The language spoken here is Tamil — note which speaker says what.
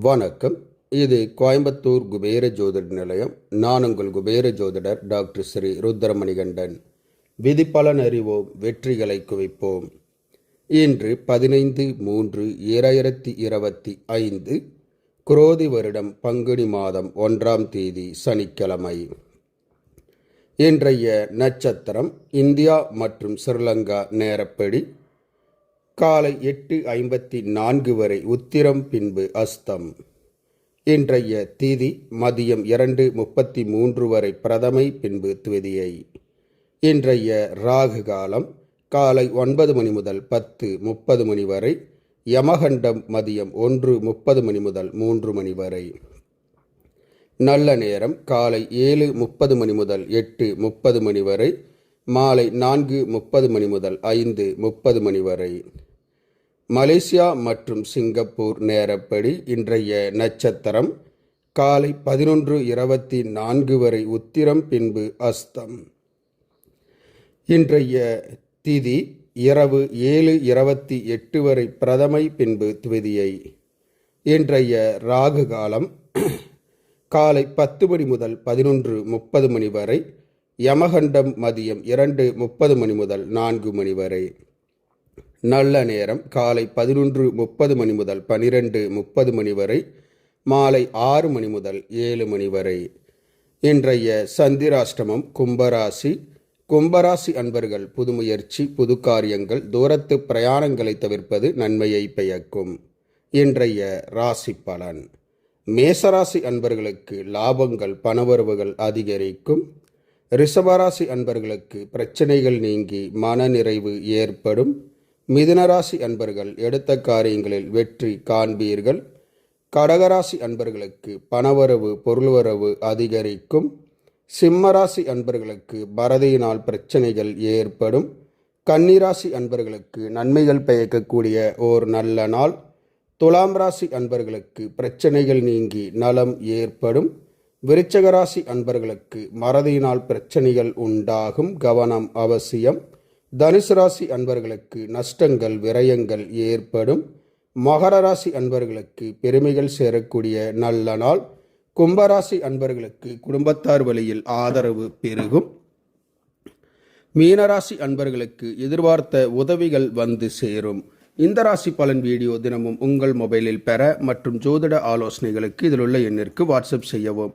Speaker 1: வணக்கம். இது கோயம்புத்தூர் குபேர ஜோதிட நிலையம். நான் உங்கள் குபேர ஜோதிடர் டாக்டர் ஸ்ரீ ருத்ரமணிகண்டன். விதிப்பலன் அறிவோம் வெற்றிகளை குவிப்போம். இன்று பதினைந்து மூன்று இரண்டாயிரத்தி இருபத்தி ஐந்து குரோதி வருடம் பங்குனி மாதம் ஒன்றாம் தேதி சனிக்கிழமை. இன்றைய நட்சத்திரம் இந்தியா மற்றும் ஸ்ரீலங்கா நேரப்படி காலை எட்டு ஐம்பத்தி நான்கு வரை உத்திரம் பின்பு அஸ்தம். இன்றைய தீதி மதியம் இரண்டு முப்பத்தி மூன்று வரை பிரதமை பின்பு துவதியை இன்றைய ராகு காலம் காலை ஒன்பது மணி முதல் பத்து முப்பது மணி வரை யமகண்டம் மதியம் ஒன்று முப்பது மணி முதல் மூன்று மணி வரை. நல்ல நேரம் காலை ஏழு முப்பது மணி முதல் எட்டு முப்பது மணி வரை மாலை நான்கு முப்பது மணி முதல் ஐந்து முப்பது மணி வரை. மலேசியா மற்றும் சிங்கப்பூர் நேரப்படி இன்றைய நட்சத்திரம் காலை பதினொன்று இருபத்தி நான்கு வரை உத்திரம் பின்பு அஸ்தம். இன்றைய திதி இரவு ஏழு இருபத்தி எட்டு வரை பிரதமை பின்பு துவதியை இன்றைய ராகு காலம் காலை பத்து மணி முதல் பதினொன்று முப்பது மணி வரை யமகண்டம் மதியம் இரண்டு முப்பது மணி முதல் நான்கு மணி வரை. நல்ல நேரம் காலை பதினொன்று முப்பது மணி முதல் பனிரெண்டு முப்பது மணி வரை மாலை ஆறு மணி முதல் ஏழு மணி வரை. இன்றைய சந்திராஷ்டமம் கும்பராசி. கும்பராசி அன்பர்கள் புது முயற்சி புது காரியங்கள் தூரத்து பிரயாணங்களை தவிர்ப்பது நன்மையை பெயக்கும் இன்றைய ராசி பலன். மேசராசி அன்பர்களுக்கு லாபங்கள் பணவரவுகள் அதிகரிக்கும். ரிஷபராசி அன்பர்களுக்கு பிரச்சனைகள் நீங்கி மனநிறைவு ஏற்படும். மிதுனராசி அன்பர்கள் எடுத்த காரியங்களில் வெற்றி காண்பீர்கள். கடகராசி அன்பர்களுக்கு பணவரவு பொருள்வரவு அதிகரிக்கும். சிம்மராசி அன்பர்களுக்கு பரதியினால் பிரச்சனைகள் ஏற்படும். கன்னிராசி அன்பர்களுக்கு நன்மைகள் பயக்கக்கூடிய ஓர் நல்ல நாள். துலாம் ராசி அன்பர்களுக்கு பிரச்சனைகள் நீங்கி நலம் ஏற்படும். விருச்சகராசி அன்பர்களுக்கு மறதியினால் பிரச்சனைகள் உண்டாகும். கவனம் அவசியம். தனுசு ராசி அன்பர்களுக்கு நஷ்டங்கள் விரயங்கள் ஏற்படும். மகர ராசி அன்பர்களுக்கு பெருமைகள் சேரக்கூடிய நல்ல நாள். கும்பராசி அன்பர்களுக்கு குடும்பத்தார் வழியில் ஆதரவு பெருகும். மீனராசி அன்பர்களுக்கு எதிர்பார்த்த உதவிகள் வந்து சேரும். இந்த ராசி பலன் வீடியோ தினமும் உங்கள் மொபைலில் பெற மற்றும் ஜோதிட ஆலோசனைகளுக்கு இதில் உள்ள எண்ணிற்கு வாட்ஸ்அப் செய்யவும்.